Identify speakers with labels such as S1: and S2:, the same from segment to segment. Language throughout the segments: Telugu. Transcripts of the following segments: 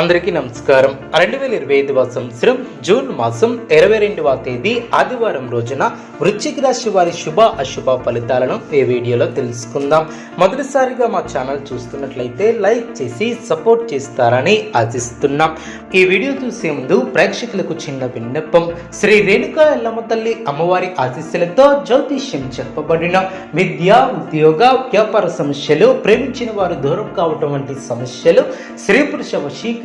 S1: అందరికీ నమస్కారం. రెండు వేల ఇరవై ఐదు సంవత్సరం జూన్ మాసం ఇరవై రెండవ తేదీ ఆదివారం రోజున వృశ్చిక రాశి వారి శుభ అశుభ ఫలితాలను ఈ వీడియోలో తెలుసుకుందాం. మొదటిసారిగా మా ఛానల్ చూస్తున్నట్లయితే లైక్ చేసి సపోర్ట్ చేస్తారని ఆశిస్తున్నాం. ఈ వీడియో చూసే ముందు ప్రేక్షకులకు చిన్న విన్నపం. శ్రీ రేణుకా ఎల్లమ్మ తల్లి అమ్మవారి ఆశీస్సులతో జ్యోతిష్యం చెప్పబడిన విద్య ఉద్యోగ వ్యాపార సమస్యలు ప్రేమించిన వారు దూరం కావటం వంటి సమస్యలు స్త్రీ పురుష వశీకరణ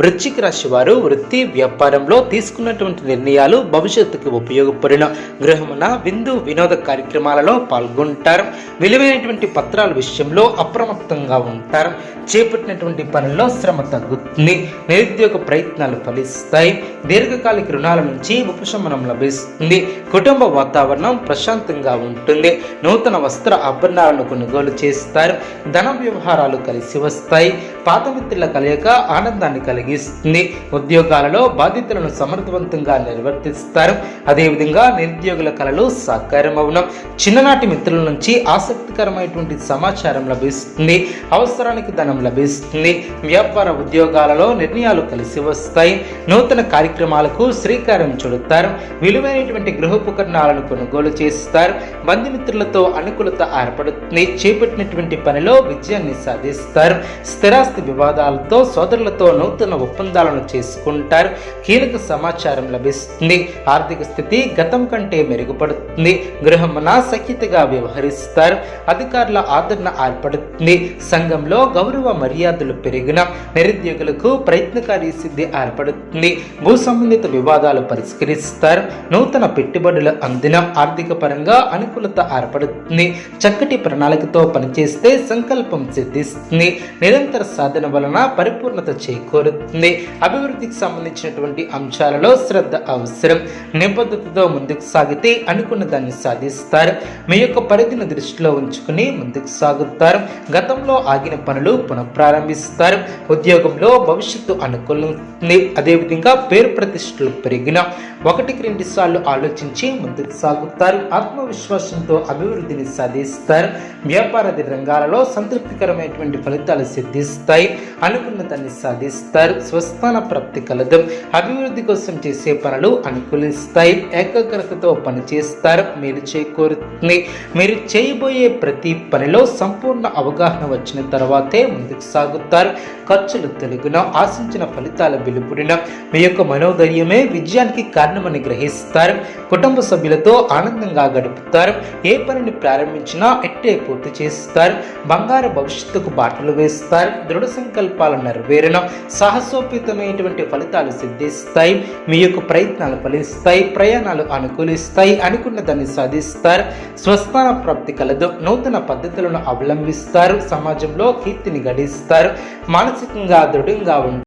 S1: వృశ్చిక రాశి వారు వృత్తి వ్యాపారంలో తీసుకున్నటువంటి నిర్ణయాలు భవిష్యత్తుకు ఉపయోగపడిన గృహమున విందు వినోద కార్యక్రమాలలో పాల్గొంటారు. విలువైనటువంటి పత్రాల విషయంలో అప్రమత్తంగా ఉంటారు. చేపట్టినటువంటి పనుల్లో శ్రమ తగ్గుతుంది. నిరుద్యోగ ప్రయత్నాలు ఫలిస్తాయి. దీర్ఘకాలిక రుణాల నుంచి ఉపశమనం లభిస్తుంది. కుటుంబ వాతావరణం ప్రశాంతంగా ఉంటుంది. నూతన వస్త్ర ఆభరణాలను కొనుగోలు చేస్తారు. ధన వ్యవహారాలు కలిసి వస్తాయి. పాత మిత్రుల కలయిక ఆనందాన్ని కలిగిస్తుంది. ఉద్యోగాలలో బాధ్యతలను సమర్థవంతంగా నిర్వర్తిస్తారు. అదేవిధంగా నిరుద్యోగుల కళలు సాకారం అవడం చిన్ననాటి మిత్రుల నుంచి ఆసక్తికరమైనటువంటి సమాచారం లభిస్తుంది. అవసరానికి ధనం లభిస్తుంది. వ్యాపార ఉద్యోగాలలో నిర్ణయాలు కలిసి వస్తాయి. నూతన కార్యక్రమాలకు శ్రీకారం చుడతారు. విలువైనటువంటి గృహోపకరణాలను కొనుగోలు చేస్తారు. బంధుమిత్రులతో అనుకూలత ఏర్పడుతుంది. చేపట్టినటువంటి పనిలో విజయాన్ని సాధిస్తారు. స్థిరాస్తి వివాదాలతో సోదరులతో నూతన ఒప్పందాలను చేసుకుంటారు. కీలక సమాచారం లభిస్తుంది. ఆర్థిక స్థితి గతం కంటే మెరుగుపడుతుంది. గృహమున సఖ్యతగా వ్యవహరిస్తారు. అధికారుల ఆదరణ ఏర్పడుతుంది. సంఘంలో గౌరవ మర్యాదలు పెరిగిన నిరుద్యోగులకు ప్రయత్నకారి సిద్ధి ఏర్పడుతుంది. భూ సంబంధిత వివాదాలు పరిష్కరిస్తారు. నూతన పెట్టుబడులు అందిన ఆర్థిక పరంగా అనుకూలత ఏర్పడుతుంది. చక్కటి ప్రణాళికతో పనిచేస్తే సంకల్పం సిద్ధిస్తుంది. నిరంతర సాధన వలన పరిపూర్ణత చేకూరుతుంది. అభివృద్ధికి సంబంధించినటువంటి అంశాలలో శ్రద్ధ అవసరం. నిబద్ధతతో ముందుకు సాగితే అనుకున్న దాన్ని సాధిస్తారు. మీ యొక్క పరిధిని దృష్టిలో ఉంచుకుని ముందుకు సాగుతారు. గతంలో ఆగిన పనులు పునఃప్రారంభిస్తారు. ఉద్యోగంలో భవిష్యత్తు అనుకూలిస్తుంది. అదేవిధంగా పేరు ప్రతిష్టలు పెరిగిన ఒకటికి రెండు సార్లు ఆలోచించి ముందుకు సాగుతారు. ఆత్మవిశ్వాసంతో అభివృద్ధిని సాధిస్తారు. వ్యాపార రంగాలలో సంతృప్తికరమైనటువంటి ఫలితాలు సిద్ధిస్తాయి. అనుకున్న దాన్ని సాధిస్తారు. స్వస్థాన ప్రాప్తి కలదు. అభివృద్ధి కోసం చేసే పనులు అనుకూలిస్తాయి. ఏకాగ్రతతో పనిచేస్తారు. మీరు చేకూరుతుంది. మీరు చేయబోయే ప్రతి పనిలో సంపూర్ణ అవగాహన వచ్చిన తర్వాతే ముందుకు సాగుతారు. ఖర్చులు తెలుగున ఆశించిన ఫలితాల వెలుపుడిన మీ యొక్క మనోధైర్యమే విజయానికి కారణమని గ్రహిస్తారు. కుటుంబ సభ్యులతో ఆనందంగా గడుపుతారు. ఏ పనిని ప్రారంభించినా ఎట్టే పూర్తి చేస్తారు. బంగారు భవిష్యత్తుకు బాటలు వేస్తారు. దృఢ సంకల్పాలు నెరవేరడం సాహసోపేతమైనటువంటి ఫలితాలు సిద్ధిస్తాయి మీ యొక్క ప్రయత్నాలు ఫలిస్తాయి ప్రయాణాలు అనుకూలిస్తాయి అనుకున్న దాన్ని సాధిస్తారు స్వస్థాన ప్రాప్తి కలదు నూతన పద్ధతులను అవలంబిస్తారు సమాజంలో కీర్తిని గడిస్తారు మానసికంగా దృఢంగా ఉంటారు